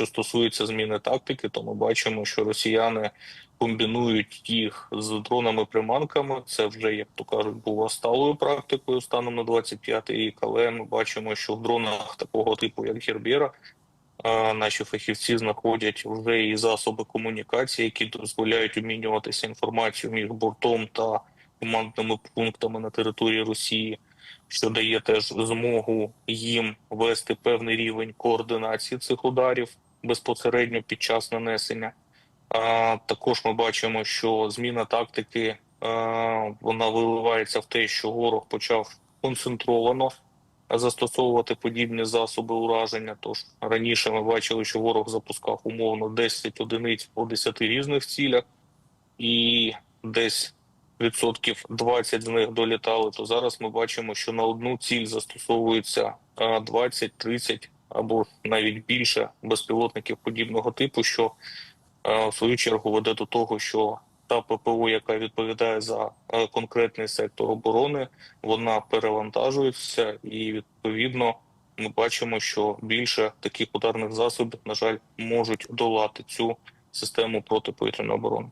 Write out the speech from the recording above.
що стосується зміни тактики, то ми бачимо, що росіяни комбінують їх з дронами-приманками. Це вже, як то кажуть, було сталою практикою станом на 25-й рік. Але ми бачимо, що в дронах такого типу, як Гербера, наші фахівці знаходять вже і засоби комунікації, які дозволяють обмінюватися інформацією між бортом та командними пунктами на території Росії, що дає теж змогу їм вести певний рівень координації цих ударів безпосередньо під час нанесення. А, також ми бачимо, що зміна тактики вона виливається в те, що ворог почав концентровано застосовувати подібні засоби ураження. Тож раніше ми бачили, що ворог запускав умовно 10 одиниць по 10 різних цілях, і десь відсотків 20 з них долітали. То зараз ми бачимо, що на одну ціль застосовується а, 20-30 або навіть більше безпілотників подібного типу, що е, в свою чергу веде до того, що та ППО, яка відповідає за е, конкретний сектор оборони, вона перевантажується, і відповідно ми бачимо, що більше таких ударних засобів, на жаль, можуть долати цю систему протиповітряної оборони.